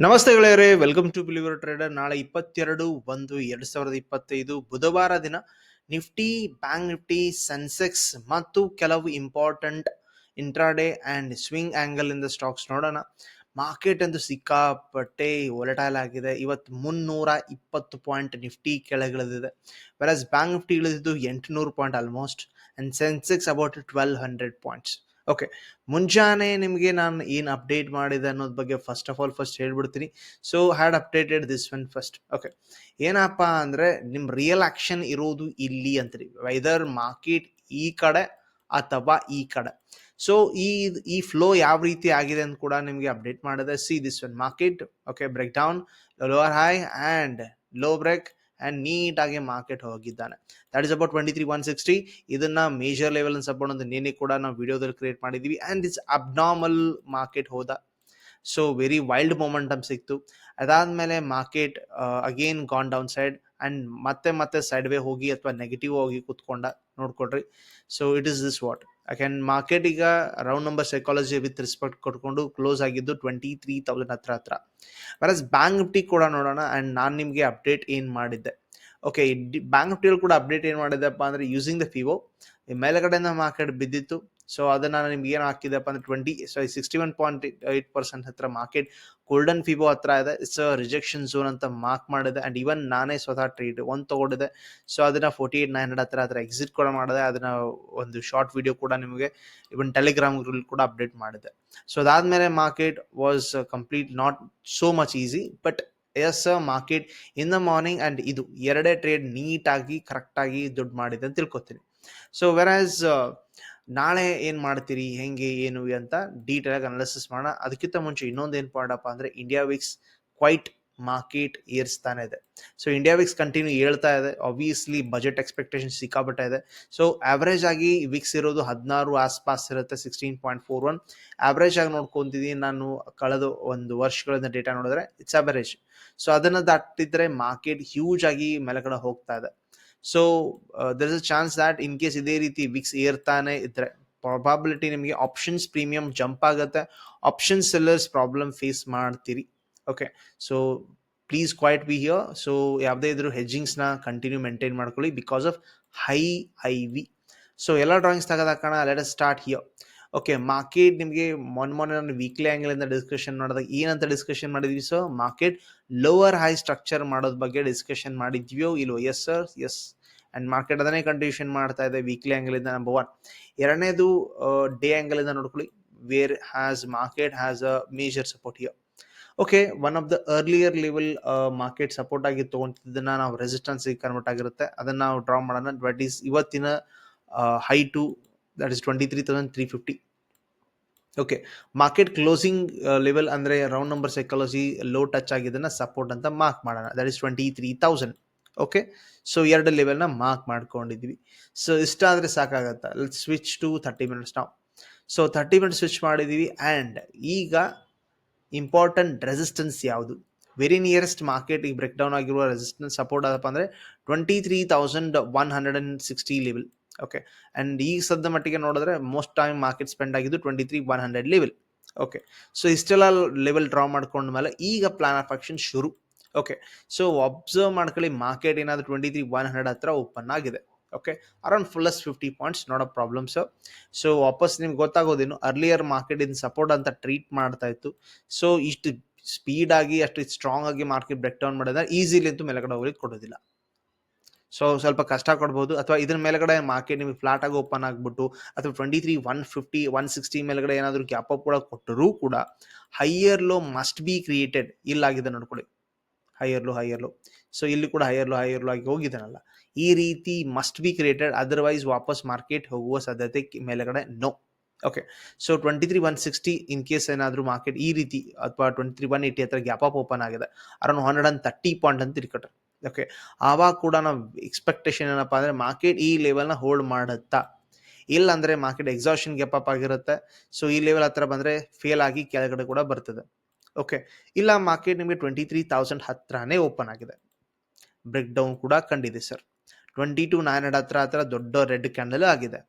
ನಮಸ್ತೆ ಗೆಳೆಯರೇ welcome to believer trader ನಾಳೆ ಇಪ್ಪತ್ತೆರಡು ಒಂದು ಎರಡ್ ಸಾವಿರದ ಇಪ್ಪತ್ತೈದು, ಬುಧವಾರ ದಿನ ನಿಫ್ಟಿ ಬ್ಯಾಂಕ್ ನಿಫ್ಟಿ ಸೆನ್ಸೆಕ್ಸ್ ಮತ್ತು ಕೆಲವು important intraday and swing angle ಇಂದ ಸ್ಟಾಕ್ಸ್ ನೋಡೋಣ. ಮಾರ್ಕೆಟ್ ಅಂತೂ ಸಿಕ್ಕಾಪಟ್ಟೆ ಒಲಟೈಲ್ ಆಗಿದೆ. ಇವತ್ತು ಮುನ್ನೂರ ಇಪ್ಪತ್ತು ಪಾಯಿಂಟ್ ನಿಫ್ಟಿ ಕೆಳಗಿಳಿದಿದೆ. ವೆರಸ್ ಬ್ಯಾಂಕ್ ನಿಫ್ಟಿ ಇಳಿದಿದ್ದು ಎಂಟುನೂರು point almost and Sensex about twelve hundred points okay ಮುಂಜಾನೆ ನಿಮಗೆ ನಾನು ಏನು ಅಪ್ಡೇಟ್ ಮಾಡಿದೆ ಅನ್ನೋದ್ ಬಗ್ಗೆ ಫಸ್ಟ್ ಆಫ್ ಆಲ್ ಫಸ್ಟ್ ಹೇಳ್ಬಿಡ್ತೀನಿ. So had updated this one first okay ಏನಪ್ಪ ಅಂದ್ರೆ ನಿಮ್ಮ ರಿಯಲ್ ಆಕ್ಷನ್ ಇರೋದು ಇಲ್ಲಿ ಅಂತೀರಿ. ವೈದರ್ ಮಾರ್ಕೆಟ್ ಈ ಕಡೆ ಅಥವಾ ಈ ಕಡೆ. ಸೊ ಈ ಈ ಫ್ಲೋ ಯಾವ ರೀತಿ ಆಗಿದೆ ಅಂತ ಕೂಡ ನಿಮಗೆ ಅಪ್ಡೇಟ್ ಮಾಡಿದೆ. See this one market okay break down lower high and low break and neat ಆಗಿ ಮಾರ್ಕೆಟ್ ಹೋಗಿದ್ದಾನೆ. That is about twenty three one sixty ಇದನ್ನು ಮೇಜರ್ ಲೆವೆಲ್ ಸಪೋರ್ಟ್ ಅಂತ ನಿನ್ನೆ ಕೂಡ ನಾವು ವಿಡಿಯೋದಲ್ಲಿ ಕ್ರಿಯೇಟ್ ಮಾಡಿದೀವಿ. ಆ್ಯಂಡ್ ಇಟ್ಸ್ ಅಬ್ನಾರ್ಮಲ್ ಮಾರ್ಕೆಟ್ ಹೋದ. ಸೊ ವೆರಿ ವೈಲ್ಡ್ ಮೊಮೆಂಟಮ್ ಸಿಕ್ತು. ಅದಾದ್ಮೇಲೆ market again gone down side and ಮತ್ತೆ ಮತ್ತೆ ಸೈಡ್ ವೇ ಹೋಗಿ ಅಥವಾ ನೆಗೆಟಿವ್ ಹೋಗಿ ಕುತ್ಕೊಂಡ. ನೋಡ್ಕೊಡ್ರಿ so it is this what ಯಾಕೆನ್ market ಈಗ round number psychology with respect ಕೊಟ್ಕೊಂಡು ಕ್ಲೋಸ್ ಆಗಿದ್ದು ಟ್ವೆಂಟಿ ತ್ರೀ ತೌಸಂಡ್ ಹತ್ರ ಹತ್ರ. ವರಸ್ ಬ್ಯಾಂಕ್ ನಿಫ್ಟಿ ಕೂಡ ನೋಡೋಣ ಆ್ಯಂಡ್ ನಾನು ನಿಮಗೆ ಅಪ್ಡೇಟ್ ಏನು ಮಾಡಿದ್ದೆ. ಓಕೆ ಬ್ಯಾಂಕ್ ನಿಫ್ಟಿಯಲ್ಲಿ ಕೂಡ ಅಪ್ಡೇಟ್ ಏನು ಮಾಡಿದ್ದೆಪ್ಪ ಅಂದರೆ ಯೂಸಿಂಗ್ ದ ಫಿವೋ ಮೇಲುಗಡೆಯಿಂದ ಮಾರ್ಕೆಟ್ ಬಿದ್ದಿತ್ತು. ಸೊ ಅದನ್ನು ನಾನು ನಿಮ್ಗೆ ಏನು ಹಾಕಿದೆಪ್ಪ ಅಂದ್ರೆ twenty sorry sixty one point eight percent ಹತ್ರ ಮಾರ್ಕೆಟ್ ಗೋಲ್ಡನ್ ಫಿಬೋ ಹತ್ರ ಇದೆ. ಇಟ್ಸ್ ರಿಜೆಕ್ಷನ್ ಝೋನ್ ಅಂತ ಮಾರ್ಕ್ ಮಾಡಿದೆ. ಅಂಡ್ ಇವನ್ ನಾನೇ ಸ್ವತಃ ಟ್ರೇಡ್ ಒಂದು ತೊಗೊಂಡಿದೆ ಸೊ ಅದನ್ನು ಫೋರ್ಟಿ ಏಟ್ ನೈನ್ ಹಂಡ್ರೆಡ್ ಹತ್ರ ಹತ್ರ ಎಕ್ಸಿಟ್ ಕೂಡ ಮಾಡಿದೆ. ಅದನ್ನು ಒಂದು ಶಾರ್ಟ್ ವಿಡಿಯೋ ಕೂಡ ನಿಮಗೆ ಇವನ್ ಟೆಲಿಗ್ರಾಮ್ ಕೂಡ ಅಪ್ಡೇಟ್ ಮಾಡಿದೆ. ಸೊ ಅದಾದ್ಮೇಲೆ market was complete not so much easy but yes market in the morning and ಇದು ಎರಡೇ ಟ್ರೇಡ್ ನೀಟಾಗಿ ಕರೆಕ್ಟಾಗಿ ದುಡ್ಡು ಮಾಡಿದೆ ಅಂತ ತಿಳ್ಕೊತೀನಿ. ಸೊ ವೆರಾಸ್ ನಾಳೆ ಏನು ಮಾಡ್ತೀರಿ? ಹೆಂಗೆ? ಏನು? ಅಂತ ಡೀಟೇಲ್ ಆಗಿ ಅನಾಲಿಸಿಸ್ ಮಾಡೋಣ. ಅದಕ್ಕಿಂತ ಮುಂಚೆ ಇನ್ನೊಂದು ಏನು ಪಾಡಪ್ಪ ಅಂದ್ರೆ ಇಂಡಿಯಾ ವಿಕ್ಸ್ ಕ್ವೈಟ್ ಮಾರ್ಕೆಟ್ ಏರಿಸ್ತಾನೆ ಇದೆ. ಸೊ ಇಂಡಿಯಾ ವಿಕ್ಸ್ ಕಂಟಿನ್ಯೂ ಹೇಳ್ತಾ ಇದೆ. ಆಬ್ವಿಯಸ್ಲಿ ಬಜೆಟ್ ಎಕ್ಸ್ಪೆಕ್ಟೇಷನ್ ಸಿಕ್ಕಾಬಿಟ್ಟ ಇದೆ. ಸೊ ಆವ್ರೇಜ್ ಆಗಿ ವಿಕ್ಸ್ ಇರೋದು ಹದಿನಾರು ಆಸ್ಪಾಸ್ ಇರುತ್ತೆ sixteen point four one average ಆಗಿ ನೋಡ್ಕೊತಿದ್ದೀನಿ ನಾನು ಕಳೆದ ಒಂದು ವರ್ಷಗಳಿಂದ ಡೇಟಾ ನೋಡಿದ್ರೆ ಇಟ್ಸ್ ಅವರೇಜ್ ಸೊ ಅದನ್ನ ದಾಟಿದ್ರೆ ಮಾರ್ಕೆಟ್ ಹ್ಯೂಜ್ ಆಗಿ ಮೇಲಗಡೆ ಹೋಗ್ತಾ ಇದೆ. So there is a chance that in case ಇದೇ ರೀತಿ ವಿಕ್ಸ್ ಏರ್ತಾನೆ, ಇದ್ರೆ ಪ್ರಾಬಬಿಲಿಟಿ ನಿಮಗೆ ಆಪ್ಷನ್ಸ್ ಪ್ರೀಮಿಯಂ ಜಂಪ್ ಆಗುತ್ತೆ. ಆಪ್ಷನ್ ಸೆಲ್ಲರ್ಸ್ ಪ್ರಾಬ್ಲಮ್ ಫೇಸ್ ಮಾಡ್ತೀರಿ. Okay so please quite be here so ಯಾವುದೇ ಇದ್ರೂ ಹೆಜ್ಜಿಂಗ್ಸ್ನ ಕಂಟಿನ್ಯೂ ಮೇಂಟೈನ್ ಮಾಡ್ಕೊಳ್ಳಿ because of high I V so ಎಲ್ಲ drawings ತೆಗೆದಾಕೋಣ. Let start here okay market ನಿಮಗೆ ಮೊನ್ನೆ ಮೊನ್ನೆ ನಾನು ವೀಕ್ಲಿ ಆ್ಯಂಗಲಿಂದ ಡಿಸ್ಕಷನ್ ಮಾಡಿದಾಗ ಏನಂತ ಡಿಸ್ಕಷನ್ ಮಾಡಿದ್ವಿ? So market lower high structure ಮಾಡೋದ್ ಬಗ್ಗೆ ಡಿಸ್ಕಷನ್ ಮಾಡಿದ್ವಿಯೋ ಇಲ್ವೋ? Yes sir yes and market ಅದನ್ನೇ ಕಂಟಿನ್ಯೂಷನ್ ಮಾಡ್ತಾ ಇದೆ ವೀಕ್ಲಿ ಆ್ಯಂಗಲಿಂದ ನಂಬರ್ ಒನ್ ಎರಡನೇದು ಡೇ ಆ್ಯಂಗಲಿಂದ ನೋಡ್ಕೊಳ್ಳಿ. Where has market has a major support here okay one of the earlier level market support ಆಗಿ ತೊಗೊಂತಿದ್ದನ್ನ ನಾವು ರೆಸಿಸ್ಟೆನ್ಸ್ ಕನ್ವರ್ಟ್ ಆಗಿರುತ್ತೆ. ಅದನ್ನ ನಾವು ಡ್ರಾ ಮಾಡೋಣ. ದಟ್ ಈಸ್ ಇವತ್ತಿನ high to that is twenty three thousand three fifty okay market closing level ಅಂದರೆ round number psychology low touch ಆಗಿದ್ದನ್ನು support ಅಂತ ಮಾರ್ಕ್ ಮಾಡೋಣ. That is twenty three thousand okay so ಎರಡು ಲೆವೆಲ್ನ ಮಾರ್ಕ್ ಮಾಡ್ಕೊಂಡಿದ್ವಿ. So ಇಷ್ಟ ಆದರೆ ಸಾಕಾಗತ್ತಾ? ಸ್ವಿಚ್ ಟು ಥರ್ಟಿ ಮಿನಿಟ್ಸ್ ನಾವು ಸೊ ಥರ್ಟಿ ಮಿನಿಟ್ಸ್ ಸ್ವಿಚ್ ಮಾಡಿದ್ದೀವಿ ಆ್ಯಂಡ್ ಈಗ ಇಂಪಾರ್ಟೆಂಟ್ ರೆಸಿಸ್ಟೆನ್ಸ್ ಯಾವುದು? ವೆರಿ ನಿಯರೆಸ್ಟ್ ಮಾರ್ಕೆಟ್ ಈಗ ಬ್ರೇಕ್ ಡೌನ್ ಆಗಿರುವ ರೆಸಿಸ್ಟೆನ್ಸ್ ಸಪೋರ್ಟ್ ಆದಪ್ಪ ಅಂದರೆ twenty three thousand one hundred and sixty level okay and ಈಗ ಸದ್ದ ಮಟ್ಟಿಗೆ ನೋಡಿದ್ರೆ ಮೋಸ್ಟ್ ಟೈಮ್ ಮಾರ್ಕೆಟ್ ಸ್ಪೆಂಡ್ ಆಗಿದ್ದು twenty three one hundred level okay so ಇಷ್ಟೆಲ್ಲ ಲೆವೆಲ್ ಡ್ರಾ ಮಾಡ್ಕೊಂಡ ಮೇಲೆ ಈಗ ಪ್ಲಾನ್ ಆಫ್ ಆಕ್ಷನ್ ಶುರು. ಓಕೆ ಸೊ ಅಬ್ಸರ್ವ್ ಮಾಡ್ಕೊಳ್ಳಿ ಮಾರ್ಕೆಟ್ ಏನಾದರೂ ಟ್ವೆಂಟಿ ತ್ರೀ ಒನ್ ಹಂಡ್ರೆಡ್ ಹತ್ರ ಓಪನ್ ಆಗಿದೆ. Okay around plus fifty points ನೋಡೋ ಪ್ರಾಬ್ಲಮ್ಸ್ ಸೊ ವಾಪಸ್ ನಿಮ್ಗೆ ಗೊತ್ತಾಗೋದೇನು ಅರ್ಲಿಯರ್ ಮಾರ್ಕೆಟ್ ಇನ್ ಸಪೋರ್ಟ್ ಅಂತ ಟ್ರೀಟ್ ಮಾಡ್ತಾ ಇತ್ತು. ಸೊ ಇಷ್ಟು ಸ್ಪೀಡ್ ಆಗಿ, ಅಷ್ಟು ಸ್ಟ್ರಾಂಗ್ ಆಗಿ ಮಾರ್ಕೆಟ್ ಬ್ರೇಕ್ ಡೌನ್ ಮಾಡಿದ್ರೆ ಈಸಿಲಿ ಅಂತೂ ಮೇಲ್ಗಡೆ ಹೋಗ್ಲಿಕ್ಕೆ ಕೊಡೋದಿಲ್ಲ. ಸೊ ಸ್ವಲ್ಪ ಕಷ್ಟ ಕೊಡ್ಬೋದು. ಅಥವಾ ಇದ್ರ ಮೇಲ್ಗಡೆ ಮಾರ್ಕೆಟ್ ನಿಮಗೆ ಫ್ಲಾಟ್ ಆಗಿ ಓಪನ್ ಆಗ್ಬಿಟ್ಟು, ಅಥವಾ twenty three one fifty one sixty ಮೇಲ್ಗಡೆ ಏನಾದರೂ ಗ್ಯಾಪ್ ಅಪ್ ಕೂಡ ಕೊಟ್ಟರೂ ಕೂಡ higher low must be created ಇಲ್ಲಾಗಿದೆ ನೋಡ್ಕೊಳ್ಳಿ. Higher low higher low so ಇಲ್ಲಿ ಕೂಡ ಹೈಯರ್ ಲೋ ಹೈಯರ್ ಲೋ ಆಗಿ ಹೋಗಿದ್ದಾನಲ್ಲ. ಈ ರೀತಿ ಮಸ್ಟ್ ಬಿ ಕ್ರಿಯೇಟೆಡ್ ಅದರ್ವೈಸ್ ವಾಪಸ್ ಮಾರ್ಕೆಟ್ ಹೋಗುವ ಸಾಧ್ಯತೆ ಮೇಲೆಗಡೆ no okay so twenty three one sixty in case ಏನಾದರೂ ಮಾರ್ಕೆಟ್ ಈ ರೀತಿ, ಅಥವಾ ಟ್ವೆಂಟಿ ತ್ರೀ ಒನ್ ಏಯ್ಟಿ ಹತ್ರ ಗ್ಯಾಪ್ ಅಪ್ ಓಪನ್ ಆಗಿದೆ. Around hundred and thirty point ಅಂತ ತಿರ್ಕಟ್ರೆ ಓಕೆ ಆವಾಗ ಕೂಡ ನಾವು ಎಕ್ಸ್ಪೆಕ್ಟೇಷನ್ ಏನಪ್ಪ ಅಂದರೆ ಮಾರ್ಕೆಟ್ ಈ ಲೆವೆಲ್ನ ಹೋಲ್ಡ್ ಮಾಡುತ್ತಾ. ಇಲ್ಲ ಅಂದರೆ ಮಾರ್ಕೆಟ್ ಎಕ್ಸಾಷನ್ ಗ್ಯಾಪ್ ಅಪ್ ಆಗಿರುತ್ತೆ. ಸೊ ಈ ಲೆವೆಲ್ ಹತ್ರ ಬಂದರೆ ಫೇಲ್ ಆಗಿ ಕೆಳಗಡೆ ಕೂಡ ಬರ್ತದೆ. ಓಕೆ ಇಲ್ಲ ಮಾರ್ಕೆಟ್ ನಿಮಗೆ ಟ್ವೆಂಟಿ ತ್ರೀ ತೌಸಂಡ್ ಹತ್ರನೇ ಓಪನ್ ಆಗಿದೆ. ಬ್ರೇಕ್ ಡೌನ್ ಕೂಡ ಕಂಡಿದೆ sir twenty two nine hundred ಹತ್ರ ಹತ್ರ ದೊಡ್ಡ ರೆಡ್ ಕ್ಯಾಂಡಲ್ ಆಗಿದೆ.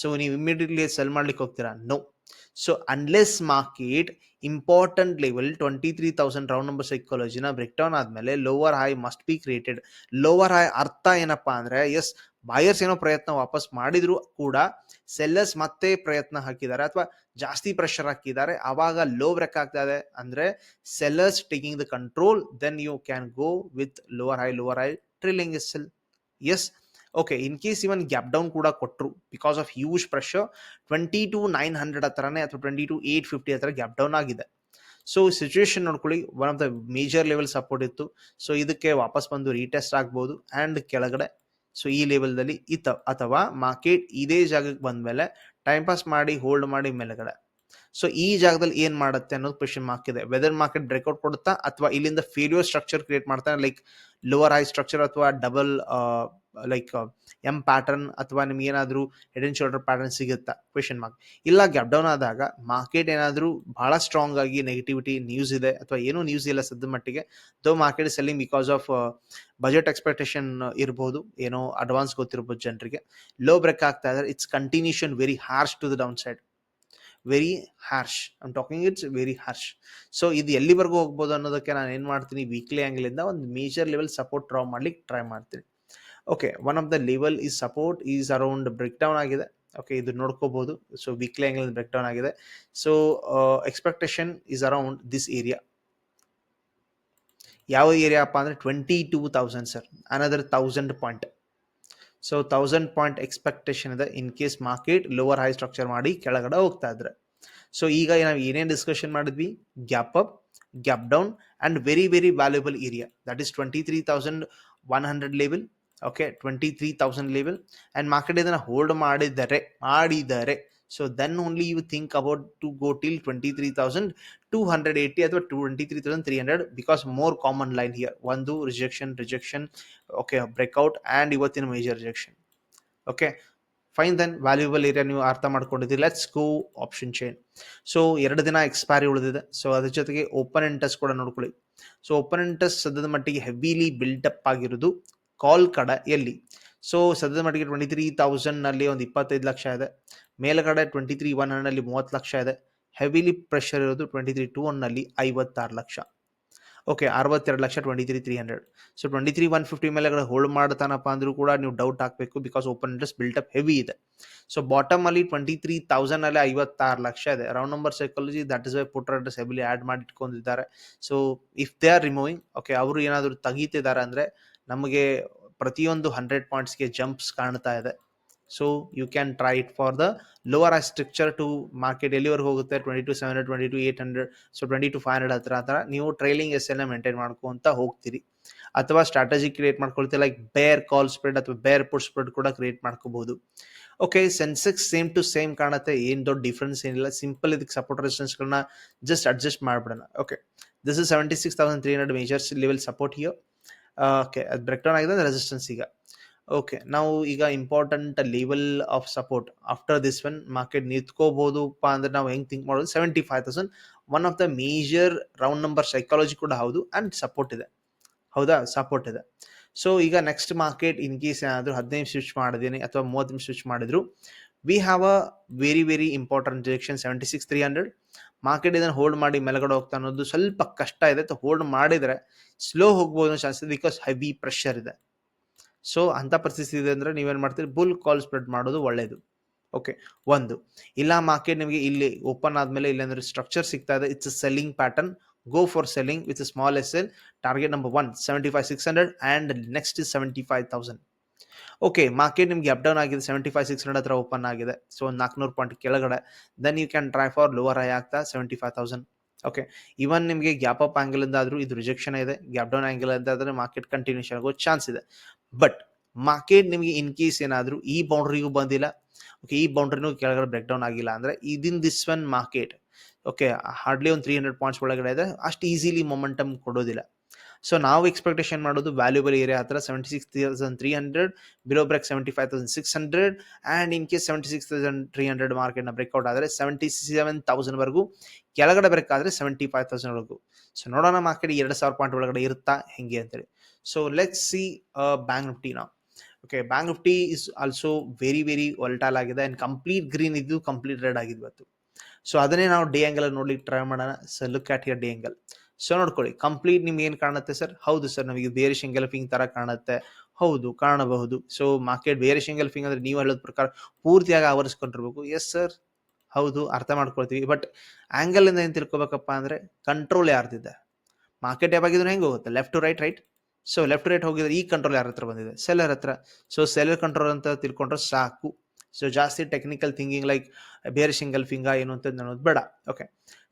ಸೊ ನೀವು ಇಮಿಡಿಯೇಟ್ಲಿ ಸೆಲ್ ಮಾಡ್ಲಿಕ್ಕೆ ಹೋಗ್ತೀರಾ? No so unless market important level twenty three thousand round number ಸೈಕಾಲಜಿನ break down ಆದಮೇಲೆ lower high must be created lower high ಅರ್ಥ ಏನಪ್ಪಾ ಅಂದ್ರೆ ಎಸ್ ಬಾಯರ್ಸ್ ಏನೋ ಪ್ರಯತ್ನ ವಾಪಸ್ ಮಾಡಿದ್ರು ಕೂಡ ಸೆಲ್ಲರ್ಸ್ ಮತ್ತೆ ಪ್ರಯತ್ನ ಹಾಕಿದ್ದಾರೆ ಅಥವಾ ಜಾಸ್ತಿ ಪ್ರೆಷರ್ ಹಾಕಿದ್ದಾರೆ. ಆವಾಗ ಲೋ ಬ್ರೇಕ್ ಆಗ್ತಾ ಇದೆ ಅಂದ್ರೆ sellers taking the control then you can go with lower high lower high trailing sell yes okay in case even gap down ಕೂಡ ಕೊಟ್ಟರು because of huge pressure twenty two nine hundred ಹತ್ರನೇ ಅಥವಾ twenty two eight fifty ಹತ್ರ gap down ಆಗಿದೆ so situation ನೋಡ್ಕೊಳ್ಳಿ one of the major level support ಇತ್ತು so ಇದಕ್ಕೆ ವಾಪಸ್ ಬಂದು ರೀಟೆಸ್ಟ್ ಆಗ್ಬೋದು ಆ್ಯಂಡ್ ಕೆಳಗಡೆ ಸೊ ಈ ಲೆವೆಲ್ದಲ್ಲಿ ಇತ್ತ ಅಥವಾ ಮಾರ್ಕೆಟ್ ಇದೇ ಜಾಗಕ್ಕೆ ಬಂದಮೇಲೆ ಟೈಮ್ ಪಾಸ್ ಮಾಡಿ ಹೋಲ್ಡ್ ಮಾಡಿ ಮೇಲೆಗಡೆ ಸೊ ಈ ಜಾಗದಲ್ಲಿ ಏನು ಮಾಡುತ್ತೆ ಅನ್ನೋದು ಕ್ವೆಶನ್ ಮಾರ್ಕ್ ಇದೆ ವೆದರ್ ಮಾರ್ಕೆಟ್ ಬ್ರೇಕ್ಔಟ್ ಕೊಡುತ್ತಾ ಅಥವಾ ಇಲ್ಲಿಂದ ಫೇಲ್ಯೂರ್ ಸ್ಟ್ರಕ್ಚರ್ ಕ್ರಿಯೇಟ್ ಮಾಡ್ತಾನೆ ಲೈಕ್ ಲೋವರ್ ಹೈ ಸ್ಟ್ರಕ್ಚರ್ ಅಥವಾ ಡಬಲ್ ಲೈಕ್ ಎಂ ಪ್ಯಾಟರ್ನ್ ಅಥವಾ ನಿಮ್ಗೆ ಏನಾದರೂ ಹೆಡ್ ಅಂಡ್ ಶೋಲ್ಡರ್ ಪ್ಯಾಟರ್ನ್ ಸಿಗುತ್ತಾ? ಕ್ವೆಶನ್ ಮಾರ್ಕ್ ಇಲ್ಲ ಗ್ಯಾಪ್ ಡೌನ್ ಆದಾಗ ಮಾರ್ಕೆಟ್ ಏನಾದರೂ ಭಾಳ ಸ್ಟ್ರಾಂಗ್ ಆಗಿ ನೆಗೆಟಿವಿಟಿ ನ್ಯೂಸ್ ಇದೆ ಅಥವಾ ಏನೂ ನ್ಯೂಸ್ ಇಲ್ಲ ಸದ್ದ ಮಟ್ಟಿಗೆ though market selling because of budget expectation ಇರ್ಬೋದು, ಏನೋ ಅಡ್ವಾನ್ಸ್ ಗೊತ್ತಿರ್ಬೋದು ಜನರಿಗೆ. ಲೋ ಬ್ರೇಕ್ ಆಗ್ತಾ ಇದ್ದಾರೆ it's continuation very harsh to the down side very harsh I'm talking it's very harsh so ಇದು ಎಲ್ಲಿವರೆಗೂ ಹೋಗ್ಬೋದು ಅನ್ನೋದಕ್ಕೆ ನಾನು ಏನು ಮಾಡ್ತೀನಿ ವೀಕ್ಲಿ ಆ್ಯಂಗ್ಲಿಂದ ಒಂದು ಮೇಜರ್ ಲೆವೆಲ್ ಸಪೋರ್ಟ್ ಡ್ರಾ ಮಾಡ್ಲಿಕ್ಕೆ ಟ್ರೈ ಮಾಡ್ತೀನಿ. Okay one of the level is support is around break down ಆಗಿದೆ. ಓಕೆ ಇದು ನೋಡ್ಕೋಬಹುದು so weekly angle break down ಆಗಿದೆ. So expectation is around this area ಯಾವ ಏರಿಯಾ ಅಪ್ಪ ಅಂದರೆ twenty two thousand sir another thousand point so thousand point expectation ಇದೆ in case market lower high structure ಮಾಡಿ ಕೆಳಗಡೆ ಹೋಗ್ತಾ ಇದ್ರೆ. ಸೊ ಈಗ ನಾವು ಏನೇನು ಡಿಸ್ಕಷನ್ ಮಾಡಿದ್ವಿ? Gap up gap down and very very valuable area that is twenty three thousand one hundred level okay twenty three thousand level and market ಇದನ್ನು hold ಮಾಡಿದ್ದಾರೆ ಮಾಡಿದ್ದಾರೆ so then only you think about to go till twenty three thousand two hundred eighty ಅಥವಾ twenty three thousand three hundred because more common line here ಒಂದು rejection rejection okay breakout and ಇವತ್ತಿನ major rejection okay fine then valuable area ನೀವು ಅರ್ಥ ಮಾಡ್ಕೊಂಡಿದ್ದೀರಿ. Let's go option chain so ಎರಡು ದಿನ expiry ಉಳಿದಿದೆ. So ಅದ್ರ ಜೊತೆಗೆ ಓಪನ್ ಇಂಟ್ರೆಸ್ಟ್ ಕೂಡ ನೋಡ್ಕೊಳ್ಳಿ. ಸೊ ಓಪನ್ ಇಂಟ್ರೆಸ್ಟ್ ಸದ್ಯದ ಮಟ್ಟಿಗೆ ಹೆವಿಲಿ ಬಿಲ್ಡಪ್ ಆಗಿರೋದು ಕಾಲ್ ಕಡೆ ಎಲ್ಲಿ? ಸೊ ಸದ್ಯದ ಮಟ್ಟಿಗೆ ಟ್ವೆಂಟಿ ತ್ರೀ ತೌಸಂಡ್ನಲ್ಲಿ ಒಂದು ಇಪ್ಪತ್ತೈದು ಲಕ್ಷ ಇದೆ. ಮೇಲ್ಗಡೆ ಟ್ವೆಂಟಿ ತ್ರೀ ಒನ್ ಹಂಡ್ರೆಡ್ನಲ್ಲಿ ಮೂವತ್ತು ಲಕ್ಷ ಇದೆ. ಹೆವಿಲಿ ಪ್ರೆಷರ್ ಇರೋದು ಟ್ವೆಂಟಿ ತ್ರೀ ಟೂ ಒನ್ನಲ್ಲಿ ಐವತ್ತಾರು ಲಕ್ಷ. ಓಕೆ ಅರವತ್ತೆರಡು lakh twenty three three hundred so twenty three one fifty ಮೇಲೆಗಡೆ ಹೋಲ್ಡ್ ಮಾಡ್ತಾನಪ್ಪ ಅಂದರೂ ಕೂಡ ನೀವು ಡೌಟ್ ಹಾಕಬೇಕು because open interest built up heavy ಇದೆ. ಸೊ ಬಾಟಮ್ ಅಲ್ಲಿ ಟ್ವೆಂಟಿ ತ್ರೀ ತೌಸಂಡ್ ಅಲ್ಲಿ ಐವತ್ತಾರು ಲಕ್ಷ ಇದೆ. Round number psychology that is why ಪುಟ್ರ address heavily add ಮಾಡಿ ಇಟ್ಕೊಂಡಿದ್ದಾರೆ so if they are removing okay ಅವರು ಏನಾದರೂ ತೆಗೀತಿದ್ದಾರೆ ಅಂದರೆ ನಮಗೆ ಪ್ರತಿಯೊಂದು ಹಂಡ್ರೆಡ್ ಪಾಯಿಂಟ್ಸ್ಗೆ ಜಂಪ್ಸ್ ಕಾಣ್ತಾ ಇದೆ. So you can try it for the lower ಆ ಸ್ಟ್ರಕ್ಚರ್ ಟು ಮಾರ್ಕೆಟ್ ಎಲ್ಲಿವರೆಗೆ ಹೋಗುತ್ತೆ? Twenty two seven hundred twenty two eight hundred so twenty two five hundred ಹತ್ರ ಥರ ನೀವು ಟ್ರೈಲಿಂಗ್ ಎಸ್ ಎಲ್ಲ ಮೇಂಟೈನ್ ಮಾಡ್ಕೊಂತ ಹೋಗ್ತೀರಿ. ಅಥವಾ ಸ್ಟ್ರಾಟಜಿ ಕ್ರಿಯೇಟ್ ಮಾಡ್ಕೊಳ್ತೀವಿ ಲೈಕ್ ಬೇರ್ ಕಾಲ್ ಸ್ಪ್ರೆಡ್ ಅಥವಾ ಬೇರ್ ಪುಟ್ ಸ್ಪ್ರೆಡ್ ಕೂಡ ಕ್ರಿಯೇಟ್ ಮಾಡ್ಕೋಬಹುದು okay Sensex same to same ಕಾಣುತ್ತೆ. ಏನು ದೊಡ್ಡ ಡಿಫ್ರೆನ್ಸ್ ಏನಿಲ್ಲ. ಸಿಂಪಲ್ ಇದಕ್ಕೆ ಸಪೋರ್ಟ್ ರೆಸಿಸ್ಟೆನ್ಸ್ಗಳನ್ನ just adjust ಮಾಡ್ಬಿಡೋಣ. Okay this is seventy six thousand three hundred majors level support here okay ಅದು ಬ್ರೇಕ್ ಡೌನ್ ಆಗಿದೆ ರೆಸಿಸ್ಟೆನ್ಸ್ ಈಗ. ಓಕೆ ನಾವು ಈಗ important level of support after this one market ನಿಂತ್ಕೋಬಹುದು ಅಂದ್ರೆ ನಾವು ಹೆಂಗೆ ಥಿಂಕ್ ಮಾಡೋದು? Seventy five thousand one of the major round number psychology ಕೂಡ ಹೌದು ಆ್ಯಂಡ್ ಸಪೋರ್ಟ್ ಇದೆ. ಹೌದಾ? ಸಪೋರ್ಟ್ ಇದೆ. ಸೊ ಈಗ ನೆಕ್ಸ್ಟ್ ಮಾರ್ಕೆಟ್ ಇನ್ ಕೇಸ್ ಏನಾದರೂ ಹದಿನೈದು ಸ್ವಿಚ್ ಮಾಡಿದೀನಿ ಅಥವಾ ಮೂವತ್ತು ನಿಮಿಷ ಸ್ವಿಚ್ ಮಾಡಿದ್ರು we have a very very important direction seventy six three hundred market ಇದನ್ನು ಹೋಲ್ಡ್ ಮಾಡಿ ಮೆಲಗಡೆ ಹೋಗ್ತಾ ಅನ್ನೋದು ಸ್ವಲ್ಪ ಕಷ್ಟ ಇದೆ. ಹೋಲ್ಡ್ ಮಾಡಿದರೆ ಸ್ಲೋ ಹೋಗ್ಬೋದು ಚಾನ್ಸ್ ಇದೆ. ಬಿಕಾಸ್ ಹೆವಿ ಪ್ರೆಷರ್ ಇದೆ. ಸೊ ಅಂಥ ಪರಿಸ್ಥಿತಿ ಇದೆ ಅಂದರೆ ನೀವೇನು ಮಾಡ್ತೀರಿ? ಬುಲ್ ಕಾಲ್ ಸ್ಪ್ರೆಡ್ ಮಾಡೋದು ಒಳ್ಳೆಯದು ಓಕೆ ಒಂದು, ಇಲ್ಲ ಮಾರ್ಕೆಟ್ ನಿಮಗೆ ಇಲ್ಲಿ ಓಪನ್ ಆದಮೇಲೆ ಇಲ್ಲಾಂದ್ರೆ ಸ್ಟ್ರಕ್ಚರ್ ಸಿಗ್ತಾ ಇದೆ it's a selling pattern go for selling with small S L target number one seventy five six hundred and next is seventy five thousand okay market ನಿಮಗೆ ಅಪ್ ಡೌನ್ ಆಗಿದೆ seventy five six hundred ಹತ್ರ open ಆಗಿದೆ. So ಒಂದು ನಾಲ್ಕುನೂರು point ಕೆಳಗಡೆ. Then you can try for lower I ಆಗ್ತಾ seventy five thousand okay even ನಿಮಗೆ gap up angle ಆದರೂ ಇದು ರಿಜೆಕ್ಷನ್ ಇದೆ. ಗ್ಯಾಪ್ ಡೌನ್ ಆ್ಯಂಗಲ್ ಆದರೆ ಮಾರ್ಕೆಟ್ ಕಂಟಿನ್ಯೂಷನ್ ಆಗೋ ಚಾನ್ಸ್ ಇದೆ. ಬಟ್ ಮಾರ್ಕೆಟ್ ನಿಮಗೆ ಇನ್ ಕೇಸ್ ಏನಾದರೂ ಈ ಬೌಂಡ್ರಿಗೂ ಬಂದಿಲ್ಲ. ಓಕೆ ಈ ಬೌಂಡ್ರಿನೂ ಕೆಳಗಡೆ ಬ್ರೇಕ್ ಡೌನ್ ಆಗಿಲ್ಲ ಅಂದರೆ ಇದಿನ್ this one market okay hardly ಒಂದು ತ್ರೀ ಹಂಡ್ರೆಡ್ ಪಾಯಿಂಟ್ಸ್ ಒಳಗಡೆ ಇದೆ. ಅಷ್ಟು ಈಸಿಲಿ ಮೊಮೆಂಟಮ್ ಕೊಡೋದಿಲ್ಲ. ಸೊ ನಾವು ಎಕ್ಸ್ಪೆಕ್ಟೇಷನ್ ಮಾಡೋದು ವ್ಯಾಲ್ಯೂಬಲ್ ಏರಿಯಾ ಹತ್ರ seventy six thousand three hundred below break seventy five thousand six hundred and in case seventy six thousand three hundred ಮಾರ್ಕೆಟ್ನ breakout ಆದರೆ seventy seven ತೌಸಂಡ್ವರೆಗೂ ಕೆಳಗಡೆ ಬ್ರೇಕ್ ಆದರೆ ಸೆವೆಂಟಿ ಫೈವ್ ತೌಸಂಡ್ವರೆಗೂ so ನೋಡೋಣ market ಎರಡು ಸಾವಿರ ಪಾಯಿಂಟ್ ಒಳಗಡೆ ಇರುತ್ತಾ ಹೆಂಗೆ ಅಂತೇಳಿ. So let see bank Nifty ನಾವು okay bank Nifty is also very very volatile ಆಗಿದೆ ಆ್ಯಂಡ್ ಕಂಪ್ಲೀಟ್ ಗ್ರೀನ್ ಇದ್ದು ಕಂಪ್ಲೀಟ್ ರೆಡ್ ಆಗಿದೆ ಇವತ್ತು. ಸೊ ಅದನ್ನೇ ನಾವು ಡಿ ಆ್ಯಂಗಲ್ ನೋಡ್ಲಿಕ್ಕೆ ಟ್ರೈ ಮಾಡೋಣ. So look at here the angle so ನೋಡ್ಕೊಳ್ಳಿ. ಕಂಪ್ಲೀಟ್ ನಿಮ್ಗೆ ಏನು ಕಾಣುತ್ತೆ ಸರ್ ಹೌದು ಸರ್ ನಮಗೆ ಬೇರೆ ಶೆಂಗಲ್ಫಿಂಗ್ ತರ ಕಾಣುತ್ತೆ. ಹೌದು, ಕಾಣಬಹುದು. ಸೊ ಮಾರ್ಕೆಟ್ ಬೇರೆ ಶೆಂಗಲ್ಫಿಂಗ್ ಅಂದ್ರೆ ನೀವು ಹೇಳೋದ್ ಪ್ರಕಾರ ಪೂರ್ತಿಯಾಗಿ ಆವರಿಸ್ಕೊಂಡಿರ್ಬೇಕು. ಎಸ್ ಸರ್ ಹೌದು, ಅರ್ಥ ಮಾಡ್ಕೊಳ್ತೀವಿ. ಬಟ್ ಆಂಗಲ್ ಇಂದ ಏನು ತಿಳ್ಕೊಬೇಕಪ್ಪ ಅಂದ್ರೆ ಕಂಟ್ರೋಲ್ ಯಾರ್ದಿದೆ? ಮಾರ್ಕೆಟ್ ಯಾವಾಗಿದ್ರು ಹೆಂಗೆ ಹೋಗುತ್ತೆ? Left to right right so left right ಹೋಗಿದ್ರೆ ಈ ಕಂಟ್ರೋಲ್ ಯಾರ ಹತ್ರ ಬಂದಿದೆ? ಸೆಲ್ಲರ್ ಹತ್ರ. ಸೊ ಸೆಲ್ಲರ್ ಕಂಟ್ರೋಲ್ ಅಂತ ತಿಳ್ಕೊಂಡ್ರೆ ಸಾಕು. ಸೊ ಜಾಸ್ತಿ ಟೆಕ್ನಿಕಲ್ ಥಿಂಕಿಂಗ್ ಲೈಕ್ ಬೇರೆ ಸಿಂಗಲ್ ಫಿಂಗ ಏನು ಅಂತದ್ದು ಅನ್ನೋದು ಬೇಡ. ಓಕೆ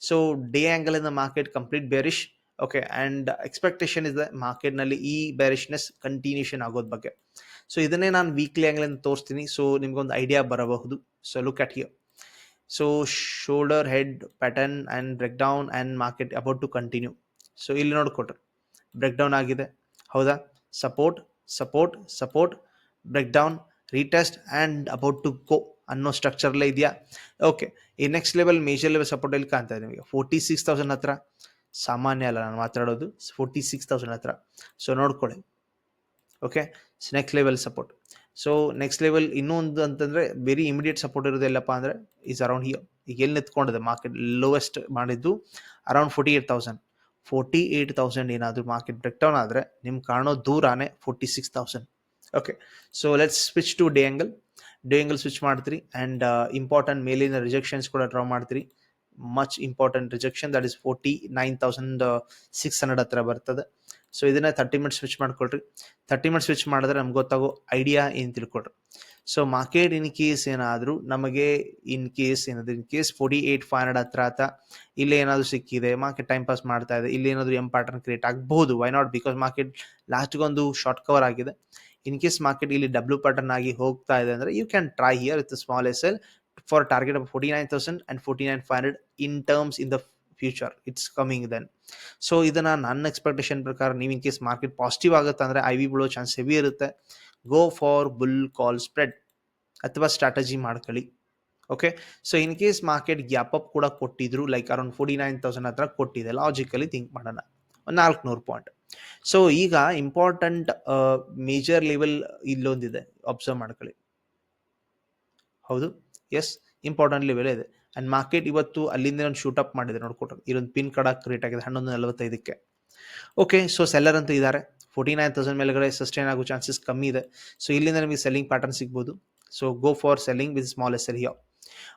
ಸೊ ಡೇ ಆಂಗಲ್ ಇಂದ market complete bearish okay and expectation ಇದೆ ಮಾರ್ಕೆಟ್ನಲ್ಲಿ ಈ ಬೇರಿಶ್ನೆಸ್ ಕಂಟಿನ್ಯೂಷನ್ ಆಗೋದ್ ಬಗ್ಗೆ. ಸೊ ಇದನ್ನೇ ನಾನು ವೀಕ್ಲಿ ಆ್ಯಂಗಲ್ ಅಂತ ತೋರಿಸ್ತೀನಿ. ಸೊ ನಿಮ್ಗೊಂದು ಐಡಿಯಾ ಬರಬಹುದು. So look at here so shoulder head pattern and break down and market about to continue so ಇಲ್ಲಿ ನೋಡ್ಕೊಟ್ರೆ ಬ್ರೇಕ್ ಡೌನ್ ಆಗಿದೆ. ಹೌದಾ? Support support support break down retest and about to go ಅನ್ನೋ ಸ್ಟ್ರಕ್ಚರ್ಲೇ ಇದೆಯಾ? Okay ಈ next level major level support ಇಲ್ಲಿ ಕಾಣ್ತಾ ಇದೆ ನಿಮಗೆ. ಫೋರ್ಟಿ ಸಿಕ್ಸ್ ತೌಸಂಡ್ ಹತ್ರ, ಸಾಮಾನ್ಯ ಅಲ್ಲ, ನಾನು ಮಾತಾಡೋದು. ಫೋರ್ಟಿ ಸಿಕ್ಸ್ ತೌಸಂಡ್ ಹತ್ರ. ಸೊ ನೋಡ್ಕೊಳ್ಳಿ. Okay next level support so next level ಇನ್ನೊಂದು ಅಂತಂದರೆ ವೆರಿ ಇಮಿಡಿಯೇಟ್ ಸಪೋರ್ಟ್ ಇರೋದು ಎಲ್ಲಪ್ಪ ಅಂದ್ರೆ ಈಸ್ ಅರೌಂಡ್ ಹಿಯರ್ ಈಗ ಎಲ್ಲಿ ನಿಂತ್ಕೊಂಡಿದೆ? ಮಾರ್ಕೆಟ್ ಲೋವೆಸ್ಟ್ ಮಾಡಿದ್ದು around forty eight thousand forty eight thousand ಏನಾದರೂ ಮಾರ್ಕೆಟ್ ಬ್ರೇಕ್ ಡೌನ್ ಆದರೆ, ನಿಮ್ಗೆ ಕಾಣೋ ದೂರಾನೇ forty six thousand okay so let's switch to day angle day angle switch ಮಾಡ್ತೀರಿ. ಆ್ಯಂಡ್ ಇಂಪಾರ್ಟೆಂಟ್ ಮೇಲಿನ ರಿಜೆಕ್ಷನ್ಸ್ ಕೂಡ ಡ್ರಾ ಮಾಡ್ತೀರಿ. Much important rejection that is forty nine thousand six hundred ಹತ್ರ ಬರ್ತದೆ. ಸೊ ಇದನ್ನ ತರ್ಟಿ ಮಿನಿಟ್ಸ್ ಸ್ವಿಚ್ ಮಾಡ್ಕೊಳ್ರಿ. Thirty minutes switch ಮಾಡಿದ್ರೆ ನಮ್ಗೆ ಗೊತ್ತಾಗೋ ಐಡಿಯಾ ಏನು ತಿಳ್ಕೊಳ್ರಿ. ಸೊ ಮಾರ್ಕೆಟ್ ಇನ್ ಕೇಸ್ ಏನಾದರೂ ನಮಗೆ ಇನ್ ಕೇಸ್ ಏನಾದ್ರು in case forty eight five hundred ಹತ್ರ ಆತ, ಇಲ್ಲೇ ಏನಾದರೂ ಸಿಕ್ಕಿದೆ ಮಾರ್ಕೆಟ್ ಟೈಮ್ ಪಾಸ್ ಮಾಡ್ತಾ ಇದೆ, ಇಲ್ಲಿ ಏನಾದರೂ ಎಂ ಪ್ಯಾಟರ್ನ್ ಕ್ರಿಯೇಟ್ ಆಗಬಹುದು ವೈ ನಾಟ್ ಬಿಕಾಸ್ ಮಾರ್ಕೆಟ್ ಲಾಸ್ಟ್ಗೊಂದು ಶಾರ್ಟ್ ಕವರ್ ಆಗಿದೆ. ಇನ್ ಕೇಸ್ ಮಾರ್ಕೆಟ್ ಇಲ್ಲಿ ಡಬ್ಲ್ಯೂ ಪ್ಯಾಟರ್ನ್ ಆಗಿ ಹೋಗ್ತಾ ಇದೆ ಅಂದರೆ you can try here with small S L for target of forty nine thousand and forty nine five hundred in terms in the future it's coming then so ಇದನ್ನ ನನ್ನ expectation ಪ್ರಕಾರ ನೀವು in case market positive ಆಗುತ್ತೆ ಅಂದ್ರೆ I V ಬೀಳೋ chance heavy ಇರುತ್ತೆ. Go for bull call spread ಅಥವಾ strategy ಮಾಡ್ಕೊಳ್ಳಿ. Okay so in case market gap up ಕೂಡ ಕೊಟ್ಟಿದ್ರು like around forty nine thousand ಹತ್ರ ಕೊಟ್ಟಿದೆ. ಲಾಜಿಕಲಿ ಥಿಂಕ್ ಮಾಡೋಣ. ಒಂದು ನಾಲ್ಕುನೂರು ಪಾಯಿಂಟ್ ಸೊ ಈಗ ಇಂಪಾರ್ಟೆಂಟ್ ಮೇಜರ್ ಲೆವೆಲ್ ಇಲ್ಲೊಂದಿದೆ. ಅಬ್ಸರ್ವ್ ಮಾಡ್ಕೊಳ್ಳಿ. ಹೌದು? ಎಸ್ ಇಂಪಾರ್ಟೆಂಟ್ ಲೆವೆಲ್ ಇದೆ. ಅಂಡ್ ಮಾರ್ಕೆಟ್ ಇವತ್ತು ಅಲ್ಲಿಂದ ಒಂದು ಶೂಟ್ ಅಪ್ ಮಾಡಿದೆ ನೋಡ್ಕೊಟ್ರೆ ಇದೊಂದು ಪಿನ್ ಕಡ ಕ್ರಿಯೇಟ್ ಆಗಿದೆ. ಹನ್ನೊಂದು ನಲವತ್ತೈದಕ್ಕೆ. ಓಕೆ ಸೊ ಸೆಲ್ಲರ್ ಅಂತ ಇದ್ದಾರೆ ಫೋರ್ಟಿ ನೈನ್ ತೌಸಂಡ್ ಮೇಲೆಗಡೆ ಸಸ್ಟೈನ್ ಆಗೋ ಚಾನ್ಸಸ್ ಕಮ್ಮಿ ಇದೆ. ಸೊ ಇಲ್ಲಿಂದ ನಿಮಗೆ ಸೆಲ್ಲಿಂಗ್ ಪ್ಯಾಟರ್ನ್ ಸಿಗ್ಬೋದು. So go for selling with small S L here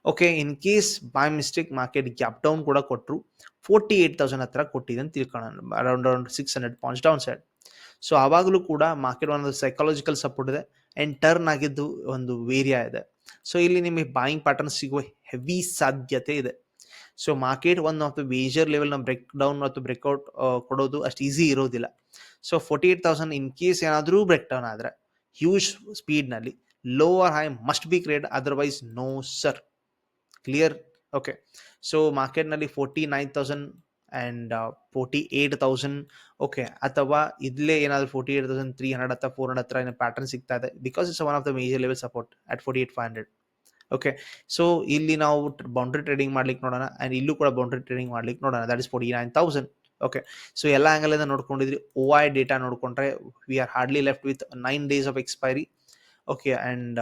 okay in case by mistake market gap down ಕೂಡ ಕೊಟ್ಟರು ಫೋರ್ಟಿ ಏಟ್ ತೌಸಂಡ್ ಹತ್ರ ಕೊಟ್ಟಿದೆ ಅಂತ ತಿಳ್ಕೊಳ್ಳೋಣ around around six hundred points down side so ಆವಾಗಲೂ ಕೂಡ ಮಾರ್ಕೆಟ್ ಒಂದು ಸೈಕಾಲಜಿಕಲ್ ಸಪೋರ್ಟ್ ಇದೆ ಆ್ಯಂಡ್ ಟರ್ನ್ ಆಗಿದ್ದು ಒಂದು ಏರಿಯಾ ಇದೆ ಸೊ ಇಲ್ಲಿ ನಿಮಗೆ ಬಾಯಿಂಗ್ ಪ್ಯಾಟರ್ನ್ ಸಿಗುವ ಹೆವಿ ಸಾಧ್ಯತೆ ಇದೆ so market one of the major ಲೆವೆಲ್ನ break down ಮತ್ತು ಬ್ರೇಕ್ಔಟ್ ಕೊಡೋದು ಅಷ್ಟು ಈಸಿ ಇರೋದಿಲ್ಲ so forty eight thousand in case ಏನಾದರೂ ಬ್ರೇಕ್ ಡೌನ್ ಆದರೆ huge ಸ್ಪೀಡ್ನಲ್ಲಿ lower high must be create otherwise no sir clear okay so ಮಾರ್ಕೆಟ್ನಲ್ಲಿ forty nine thousand and forty eight thousand okay ಅಥವಾ ಇಲ್ಲೇ ಏನಾದರೂ forty eight thousand three hundred ಅಥವಾ four hundred ಹತ್ರ ಏನೋ pattern ಸಿಗ್ತಾ ಇದೆ because it's one of the major level support at forty eight five hundred okay so ಇಲ್ಲಿ ನಾವು ಬೌಂಡ್ರಿ ಟ್ರೇಡಿಂಗ್ ಮಾಡ್ಲಿಕ್ಕೆ ನೋಡೋಣ ಆ್ಯಂಡ್ ಇಲ್ಲೂ ಕೂಡ ಬೌಂಡ್ರಿ ಟ್ರೇಡಿಂಗ್ ಮಾಡ್ಲಿಕ್ಕೆ ನೋಡೋಣ that is forty nine thousand okay so ಎಲ್ಲ ಆ್ಯಂಗಲಿಂದ ನೋಡ್ಕೊಂಡಿದ್ರಿ ಓ ಐ ಡೇಟಾ ನೋಡ್ಕೊಂಡ್ರೆ we are hardly left with nine days of expiry okay and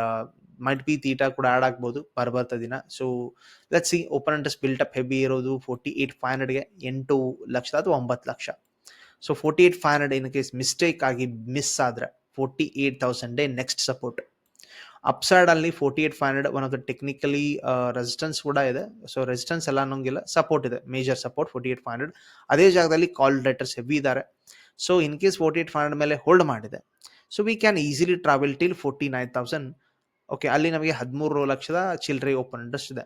might be theta ಕೂಡ ಆಡ್ ಆಗ್ಬೋದು, ಬರ್ಬರ್ತ ದಿನ. So let see open interest built up heavy ಇರೋದು forty eight five ಹಂಡ್ರೆಡ್ಗೆ ಎಂಟು ಲಕ್ಷ ಅಥವಾ ಒಂಬತ್ತು lakh. So forty eight five hundred in case mistake ಆಗಿ ಮಿಸ್ ಆದರೆ ಫೋರ್ಟಿ ಏಟ್ ತೌಸಂಡೇ ನೆಕ್ಸ್ಟ್ ಸಪೋರ್ಟ್ ಅಪ್ಸೈಡ್ ಅಲ್ಲಿ forty eight five hundred one of the technically resistance ಕೂಡ ಇದೆ. ಸೊ ರೆಸಿಸ್ಟೆನ್ಸ್ ಎಲ್ಲ ಅನ್ನೋಂಗಿಲ್ಲ ಸಪೋರ್ಟ್ ಇದೆ. Major support forty eight five hundred ಅದೇ ಜಾಗದಲ್ಲಿ ಕಾಲ್ ರೈಟರ್ಸ್ ಹೆವಿ ಇದ್ದಾರೆ so in case forty eight five hundred ಮೇಲೆ ಹೋಲ್ಡ್ ಮಾಡಿದೆ so we can easily travel till forty nine thousand okay ಅಲ್ಲಿ ನಮಗೆ ಹದಿಮೂರು ಲಕ್ಷದ ಚಿಲ್ಲರೆ ಓಪನ್ ಇಂಟ್ರೆಸ್ಟ್ ಇದೆ.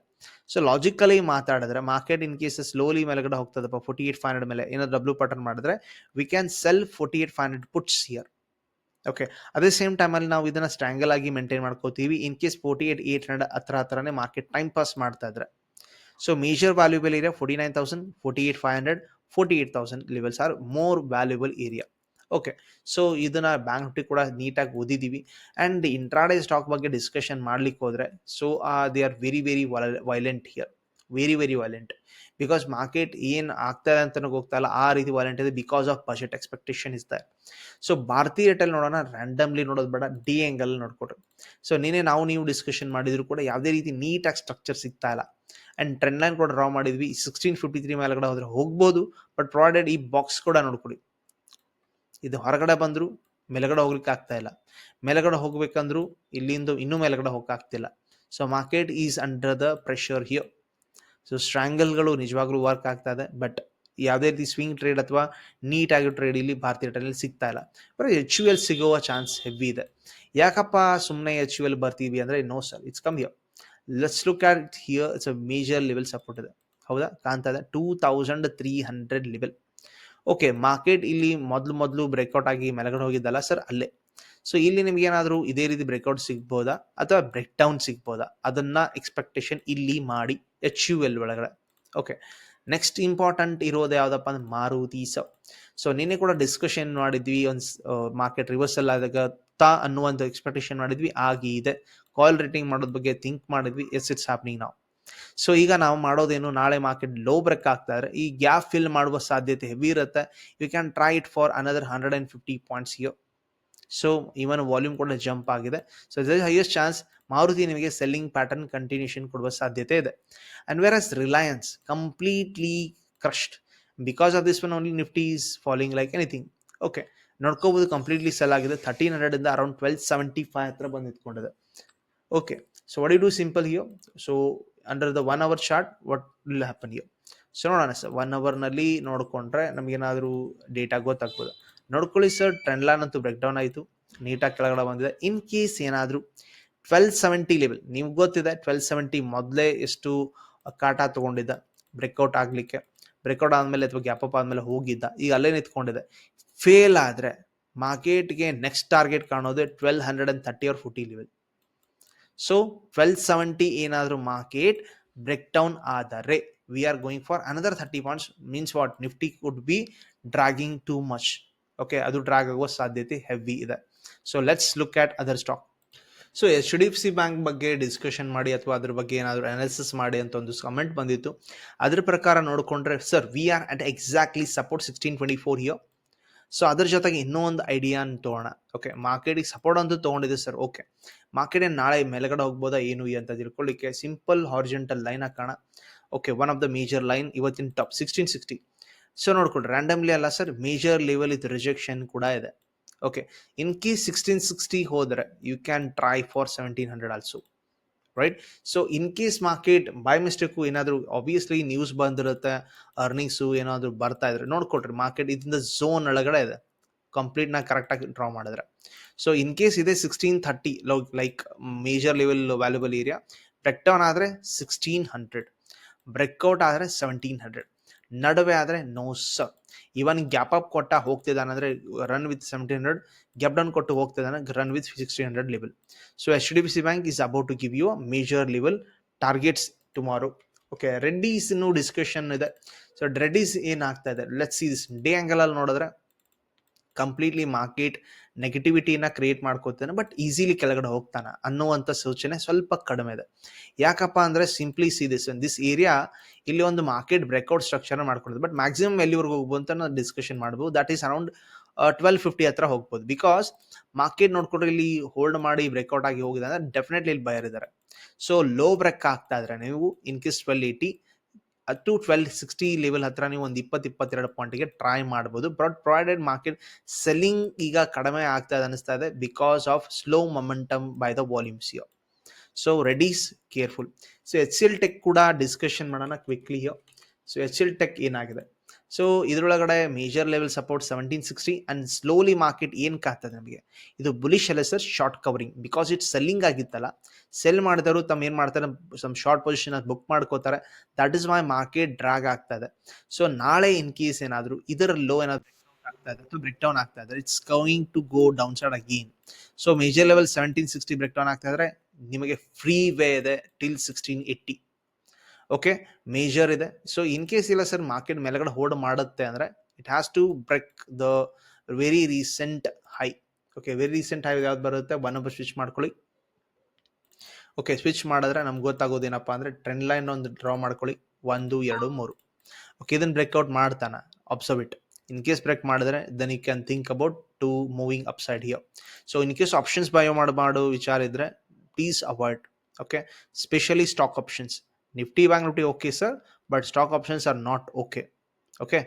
ಸೊ ಲಾಜಿಕಲಿ ಮಾತಾಡಿದ್ರೆ ಮಾರ್ಕೆಟ್ ಇನ್ ಕೇಸ್ ಸ್ಲೋಲಿ ಮೇಲೆಗಡೆ ಹೋಗ್ತದಪ್ಪ ಫೋರ್ಟಿ ಏಟ್ ಫೈವ್ ಹಂಡ್ರೆಡ್ ಮೇಲೆ ಏನಾದ್ರು ಡಬ್ಲ್ಯೂ ಪ್ಯಾಟರ್ನ್ ಮಾಡಿದ್ರೆ we can sell forty eight five hundred puts here okay ಅದೇ ಸೇಮ್ ಟೈಮಲ್ಲಿ ನಾವು ಇದನ್ನ ಸ್ಟ್ಯಾಂಗಲ್ ಆಗಿ ಮೇಂಟೈನ್ ಮಾಡ್ಕೋತೀವಿ. In case forty eight eight hundred ಹತ್ರ ಹತ್ರನೇ ಮಾರ್ಕೆಟ್ ಟೈಮ್ ಪಾಸ್ ಮಾಡ್ತಾ ಇದ್ರೆ. So major valuable area forty nine thousand forty eight five hundred forty eight thousand levels are more valuable area okay so ಇದನ್ನ bank Nifty ಕೂಡ ನೀಟಾಗಿ ಓದಿದ್ದೀವಿ and intraday stock ಬಗ್ಗೆ discussion ಮಾಡ್ಲಿಕ್ಕೆ ಹೋದ್ರೆ so they are very very violent here very very violent because market ಏನು ಇದೆ ಅಂತ ಹೋಗ್ತಾ ಇಲ್ಲ. ಆ ರೀತಿ ವೈಲೆಂಟ್ ಇದೆ because of budget expectation is there so Bharti Airtel ನೋಡೋಣ ರ್ಯಾಂಡಮ್ಲಿ ನೋಡೋದು ಬೇಡ ಡಿ ಎಂಗಲ್ ನೋಡ್ಕೊಡ್ರಿ ಸೊ ನೀನೇ ನಾವು ನೀವು ಡಿಸ್ಕಷನ್ ಮಾಡಿದ್ರು ಕೂಡ ಯಾವುದೇ ರೀತಿ ನೀಟಾಗಿ ಸ್ಟ್ರಕ್ಚರ್ ಸಿಗ್ತಾ ಇಲ್ಲ. ಆ್ಯಂಡ್ ಟ್ರೆಂಡ್ ಲೈನ್ ಕೂಡ ಡ್ರಾ ಮಾಡಿದ್ವಿ. ಸಿಕ್ಸ್ಟೀನ್ ಫಿಫ್ಟಿ ತ್ರೀ ಮೇಲ್ಗಡೆ ಹೋದ್ರೆ ಹೋಗ್ಬೋದು ಬಟ್ ಪ್ರಾಡೆಡ್ ಈ ಬಾಕ್ಸ್ ಕೂಡ ನೋಡ್ಕೊಡಿ. ಇದು ಹೊರಗಡೆ ಬಂದರೂ ಮೇಲ್ಗಡೆ ಹೋಗ್ಲಿಕ್ಕೆ ಆಗ್ತಾ ಇಲ್ಲ. ಮೇಲ್ಗಡೆ ಹೋಗ್ಬೇಕಂದ್ರೂ ಇಲ್ಲಿಂದ ಇನ್ನೂ ಮೇಲ್ಗಡೆ ಹೋಗಕ್ಕಾಗ್ತಿಲ್ಲ so market is under the pressure here so ಸ್ಟ್ರ್ಯಾಂಗಲ್ಗಳು ನಿಜವಾಗ್ಲೂ ವರ್ಕ್ ಆಗ್ತಾ ಇದೆ. ಬಟ್ ಯಾವುದೇ ರೀತಿ ಸ್ವಿಂಗ್ ಟ್ರೇಡ್ ಅಥವಾ ನೀಟಾಗಿ ಟ್ರೇಡ್ ಇಲ್ಲಿ ಭಾರತೀಯ ಟ್ರೇಡಲ್ಲಿ ಸಿಗ್ತಾ ಇಲ್ಲ. ಬಟ್ ಎಚ್ ಯು ಎಲ್ ಸಿಗುವ ಚಾನ್ಸ್ ಹೆವಿ ಇದೆ. ಯಾಕಪ್ಪ ಸುಮ್ಮನೆ ಎಚ್ ಯು ಎಲ್ ಬರ್ತೀವಿ ಅಂದರೆ no sir it's come here let's look at here it's a major level support ಇದೆ. ಹೌದಾ? ಕಾಣ್ತಾ ಇದೆ. Two thousand three hundred level okay market ಇಲ್ಲಿ ಮೊದಲು ಮೊದಲು ಬ್ರೇಕ್ಔಟ್ ಆಗಿ ಮೆಲಗಡೆ ಹೋಗಿದ್ದಲ್ಲ ಸರ್ ಅಲ್ಲೇ. ಸೊ ಇಲ್ಲಿ ನಿಮ್ಗೆ ಏನಾದರೂ ಇದೇ ರೀತಿ ಬ್ರೇಕ್ಔಟ್ ಸಿಗ್ಬೋದಾ? ಅಥವಾ ಬ್ರೇಕ್ ಡೌನ್ ಸಿಗ್ಬೋದಾ? ಅದನ್ನ ಎಕ್ಸ್ಪೆಕ್ಟೇಷನ್ ಇಲ್ಲಿ ಮಾಡಿ ಎಚ್ ಯು ಎಲ್ ಒಳಗಡೆ. ಓಕೆ ನೆಕ್ಸ್ಟ್ ಇಂಪಾರ್ಟೆಂಟ್ ಇರೋದು ಯಾವುದಪ್ಪ ಅಂದ್ರೆ ಮಾರುತಿ ಸ. ಸೊ ನಿನ್ನೆ ಕೂಡ ಡಿಸ್ಕಷನ್ ಮಾಡಿದ್ವಿ, ಒಂದು ಮಾರ್ಕೆಟ್ ರಿವರ್ಸಲ್ ಆದಾಗ ತಾ ಅನ್ನುವಂಥ ಎಕ್ಸ್ಪೆಕ್ಟೇಷನ್ ಮಾಡಿದ್ವಿ, ಆಗಿ ಇದೆ. ಕಾಲ್ ರೇಟಿಂಗ್ ಮಾಡೋದ್ ಬಗ್ಗೆ ಥಿಂಕ್ ಮಾಡಿದ್ವಿ ಎಸ್ ಇಟ್ಸ್ ಹ್ಯಾಪ್ನಿಂಗ್ ನಾವು ಸೊ ಈಗ ನಾವು ಮಾಡೋದೇನು, ನಾಳೆ ಮಾರ್ಕೆಟ್ ಲೋ ಬ್ರೇಕ್ ಆಗ್ತಾ ಇದ್ರೆ ಈ ಗ್ಯಾಪ್ ಫಿಲ್ ಮಾಡುವ ಸಾಧ್ಯತೆ ಹೆವಿ ಇರುತ್ತೆ. You can try it for another hundred and fifty points here so even volume ಕೂಡ ಜಂಪ್ ಆಗಿದೆ. So is highest chance Maruti ನಿಮಗೆ ಸೆಲ್ಲಿಂಗ್ ಪ್ಯಾಟರ್ನ್ ಕಂಟಿನ್ಯೂಷನ್ ಕೊಡುವ ಸಾಧ್ಯತೆ ಇದೆ. And where as Reliance completely crushed because of this one only Nifty is falling like anything okay ನೋಡ್ಕೋಬಹುದು completely sell ಆಗಿದೆ. Thirteen hundred ಇಂದ around twelve seventy five ಹತ್ರ ಬಂದು okay so what you do simple ಹಿಯೋ so under the one hour short what will happen you so ನೋಡೋಣ sir one ಅವರ್ನಲ್ಲಿ ನೋಡಿಕೊಂಡ್ರೆ ನಮಗೇನಾದರೂ data ಗೊತ್ತಾಗ್ಬೋದು? ನೋಡ್ಕೊಳ್ಳಿ ಸರ್ ಟ್ರೆಂಡ್ ಲೈನ್ ಅಂತೂ ಬ್ರೇಕ್ ಡೌನ್ ಆಯಿತು ನೀಟಾಗಿ ಕೆಳಗಡೆ ಬಂದಿದೆ. ಇನ್ ಕೇಸ್ ಏನಾದರೂ ಟ್ವೆಲ್ ಸೆವೆಂಟಿ ಲೆವೆಲ್ ನಿಮ್ಗೆ ಗೊತ್ತಿದೆ ಟ್ವೆಲ್ ಸೆವೆಂಟಿ ಮೊದಲೇ ಎಷ್ಟು ಕಾಟ ತೊಗೊಂಡಿದ್ದ? ಬ್ರೇಕ್ಔಟ್ ಆಗಲಿಕ್ಕೆ ಬ್ರೇಕ್ಔಟ್ ಆದಮೇಲೆ ಅಥವಾ ಗ್ಯಾಪಪ್ ಆದಮೇಲೆ ಹೋಗಿದ್ದ, ಈಗ ಅಲ್ಲೇ ನಿಂತ್ಕೊಂಡಿದೆ. ಫೇಲ್ ಆದರೆ ಮಾರ್ಕೆಟ್ಗೆ ನೆಕ್ಸ್ಟ್ ಟಾರ್ಗೆಟ್ ಕಾಣೋದು twelve hundred and thirty or forty level so twelve seventy ಏನಾದರೂ ಮಾರ್ಕೆಟ್ ಬ್ರೇಕ್ ಡೌನ್ ಆದರೆ we are going for another thirty points means what Nifty would be dragging too much okay ಅದು drag ಆಗುವ ಸಾಧ್ಯತೆ heavy ಇದೆ. So let's look at other stock so H D F C bank ಬಗ್ಗೆ discussion ಮಾಡಿ ಅಥವಾ ಅದ್ರ ಬಗ್ಗೆ ಏನಾದರೂ ಅನಾಲಿಸಿಸ್ ಮಾಡಿ ಅಂತ ಒಂದು ಕಮೆಂಟ್ ಬಂದಿತ್ತು. ಅದ್ರ ಪ್ರಕಾರ ನೋಡಿಕೊಂಡ್ರೆ sir we are at exactly support sixteen twenty four year so ಅದ್ರ ಜೊತೆಗೆ ಇನ್ನೂ ಒಂದು ಐಡಿಯಾ ತಗೋಣ ಓಕೆ ಮಾರ್ಕೆಟಿಗೆ ಸಪೋರ್ಟ್ ಅಂತೂ ತೊಗೊಂಡಿದೆ ಸರ್ ಓಕೆ ಮಾರ್ಕೆಟ್ ನಾಳೆ ಮೇಲ್ಗಡೆ ಹೋಗ್ಬೋದಾ, ಏನು ಅಂತ ತಿಳ್ಕೊಳ್ಳಿಕ್ಕೆ ಸಿಂಪಲ್ ಹಾರ್ಜೆಂಟಲ್ ಲೈನ್ ಹಾಕೋಣ. Okay one of the major line ಇವತ್ತಿನ ಟಾಪ್ ಸಿಕ್ಸ್ಟೀನ್ ಸಿಕ್ಸ್ಟಿ ಸೊ ನೋಡ್ಕೊಳ್ರಿ ರ್ಯಾಂಡಮ್ಲಿ ಅಲ್ಲ ಸರ್ ಮೇಜರ್ ಲೆವೆಲ್ ಇದು ರಿಜೆಕ್ಷನ್ ಕೂಡ ಇದೆ. Okay in case sixteen sixty ಹೋದರೆ you can try for seventeen hundred also right so in case market by mistake ಏನಾದರೂ obviously news ಬಂದಿರುತ್ತೆ earnings ಏನಾದರೂ ಬರ್ತಾ ಇದ್ರೆ ನೋಡ್ಕೊಳ್ರಿ ಮಾರ್ಕೆಟ್ ಇದರಿಂದ ಝೋನ್ ಒಳಗಡೆ ಇದೆ. ಕಂಪ್ಲೀಟ್ ನಾ ಕರೆಕ್ಟಾಗಿ ಡ್ರಾ ಮಾಡಿದ್ರೆ. ಸೊ ಇನ್ ಕೇಸ್ ಇದೆ sixteen thirty like major level valuable area break down ಆದರೆ ಸಿಕ್ಸ್ಟೀನ್ ಹಂಡ್ರೆಡ್ ಬ್ರೇಕ್ಔಟ್ ಆದರೆ ಸೆವೆಂಟೀನ್ ಹಂಡ್ರೆಡ್ ನಡುವೆ ಆದರೆ no sir even gap up ಕೊಟ್ಟ ಹೋಗ್ತಿದ್ದಾನೆ ಅಂದರೆ run with seventeen hundred gap down ಕೊಟ್ಟು ಹೋಗ್ತಿದ್ದಾನೆ run with sixty hundred level so H D B C bank is about to give you major level targets tomorrow okay Reddy's ಇನ್ನೂ discussion ಇದೆ. So Reddy's ಏನಾಗ್ತಾ ಇದೆ? Let's see this day ಆ್ಯಂಗಲಲ್ಲಿ ನೋಡಿದ್ರೆ completely market ನೆಗೆಟಿವಿಟಿನ create ಮಾಡ್ಕೋತಾನೆ but easily ಕೆಳಗಡೆ ಹೋಗ್ತಾನೆ ಅನ್ನುವಂಥ ಸೂಚನೆ ಸ್ವಲ್ಪ ಕಡಿಮೆ ಇದೆ. ಯಾಕಪ್ಪ ಅಂದರೆ simply see this this area ಇಲ್ಲಿ ಒಂದು ಮಾರ್ಕೆಟ್ ಬ್ರೇಕ್ಔಟ್ ಸ್ಟ್ರಕ್ಚರ್ ಮಾಡ್ಕೊಳ್ತದೆ ಬಟ್ ಮ್ಯಾಕ್ಸಿಮಮ್ ಎಲ್ಲಿವರೆಗೂ ಹೋಗ್ಬೋದು ಅಂತ ನಾವು ಡಿಸ್ಕಷನ್ ಮಾಡ್ಬೋದು. That is around twelve fifty ಹತ್ರ ಹೋಗ್ಬೋದು. ಬಿಕಾಸ್ ಮಾರ್ಕೆಟ್ ನೋಡ್ಕೊಂಡ್ರೆ ಇಲ್ಲಿ ಹೋಲ್ಡ್ ಮಾಡಿ ಬ್ರೇಕ್ಔಟ್ ಆಗಿ ಹೋಗಿದೆ ಅಂದರೆ ಡೆಫಿನೆಟ್ಲಿ ಇಲ್ಲಿ ಬಯರಿದ್ದಾರೆ ಸೊ ಲೋ ಬ್ರೇಕ್ ಆಗ್ತಾ ಇದ್ರೆ ನೀವು in case twelve eighty two twelve sixty level ಹತ್ರ ನೀವು ಒಂದು ಇಪ್ಪತ್ತು, ಇಪ್ಪತ್ತೆರಡು ಪಾಯಿಂಟ್ಗೆ ಟ್ರೈ ಮಾಡ್ಬೋದು. ಬಟ್ ಪ್ರೊವೈಡೆಡ್ ಮಾರ್ಕೆಟ್ ಸೆಲ್ಲಿಂಗ್ ಈಗ ಕಡಿಮೆ ಆಗ್ತಾ ಅನಿಸ್ತಾ ಇದೆ because of slow momentum by the volumes yo so Reddy's careful so H C L tech ಕೂಡ ಡಿಸ್ಕಷನ್ ಮಾಡೋಣ quickly so H L tech ಏನಾಗಿದೆ? ಸೊ ಇದರೊಳಗಡೆ major level support seventeen sixty and slowly market ಏನು ಕಾಗ್ತದೆ ನಮಗೆ? ಇದು bullish ಅಲ್ಲ sir short covering because it selling ಆಗಿತ್ತಲ್ಲ ಸೆಲ್ ಮಾಡಿದವರು ತಮ್ಮ ಏನು ಮಾಡ್ತಾರೆ ಸಮ್ ಶಾರ್ಟ್ ಪೊಸಿಷನ್ ಅದು ಬುಕ್ ಮಾಡ್ಕೋತಾರೆ. That is my market drag ಆಗ್ತಾ ಇದೆ ಸೊ ನಾಳೆ ಇನ್ ಕೇಸ್ ಏನಾದರೂ ಇದರ ಲೋ ಏನಾದರೂ ಆಗ್ತಾ ಇದೆ ಅಥವಾ ಬ್ರೇಕ್ ಡೌನ್ ಆಗ್ತಾ it's going to go down side again so major level seventeen sixty break down ಆಗ್ತಾ ಇದ್ರೆ ನಿಮಗೆ ಫ್ರೀ ವೇ ಇದೆ till sixteen eighty okay major ಇದೆ. ಸೊ ಇನ್ ಕೇಸ್ ಇಲ್ಲ ಸರ್ ಮಾರ್ಕೆಟ್ ಮೇಲೆಗಡೆ ಹೋಲ್ಡ್ ಮಾಡುತ್ತೆ ಅಂದರೆ it has to break the very recent high okay very recent high ಯಾವ್ದು ಬರುತ್ತೆ? ಒನ್ ನಂಬರ್ ಸ್ವಿಚ್ ಮಾಡ್ಕೊಳ್ಳಿ. ಓಕೆ ಸ್ವಿಚ್ ಮಾಡಿದ್ರೆ ನಮ್ಗೆ ಗೊತ್ತಾಗೋದೇನಪ್ಪ ಅಂದರೆ ಟ್ರೆಂಡ್ ಲೈನ್ ಒಂದು ಡ್ರಾ ಮಾಡ್ಕೊಳ್ಳಿ. ಒಂದು, ಎರಡು, ಮೂರು. ಓಕೆ ಇದನ್ನು ಬ್ರೇಕ್ಔಟ್ ಮಾಡ್ತಾನೆ. Observe it in case break ಮಾಡಿದ್ರೆ then you can think about to moving up side here so in case options bio ಮಾಡೋ ವಿಚಾರ ಇದ್ದರೆ please avoid okay specially stock options Nifty bank Nifty okay sir but stock options are not okay okay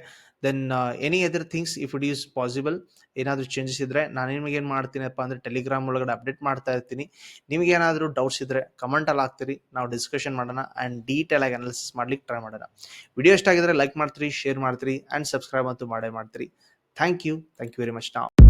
then any other things if it is possible ಏನಾದರೂ changes ಇದ್ದರೆ ನಾನು ನಿಮಗೆ ಏನು ಮಾಡ್ತೀನಪ್ಪ ಅಂದರೆ Telegram ಒಳಗಡೆ ಅಪ್ಡೇಟ್ ಮಾಡ್ತಾ ಇರ್ತೀನಿ. ನಿಮಗೆ ಏನಾದರೂ ಡೌಟ್ಸ್ ಇದ್ದರೆ ಕಮೆಂಟಲ್ಲಿ ಹಾಕ್ತೀರಿ. ನಾವು ಡಿಸ್ಕಷನ್ ಮಾಡೋಣ ಆ್ಯಂಡ್ ಡೀಟೇಲ್ ಆಗಿ ಅನಾಲಿಸಿಸ್ ಮಾಡ್ಲಿಕ್ಕೆ ಟ್ರೈ ಮಾಡೋಣ. ವಿಡಿಯೋ ಇಷ್ಟ ಆಗಿದ್ರೆ ಲೈಕ್ ಮಾಡ್ತೀರಿ ಶೇರ್ ಮಾಡ್ತೀರಿ ಆ್ಯಂಡ್ ಸಬ್ಸ್ಕ್ರೈಬ್ ಅಂತೂ ಮಾಡೇ ಮಾಡ್ತೀರಿ. Thank you thank you very much ನಾವು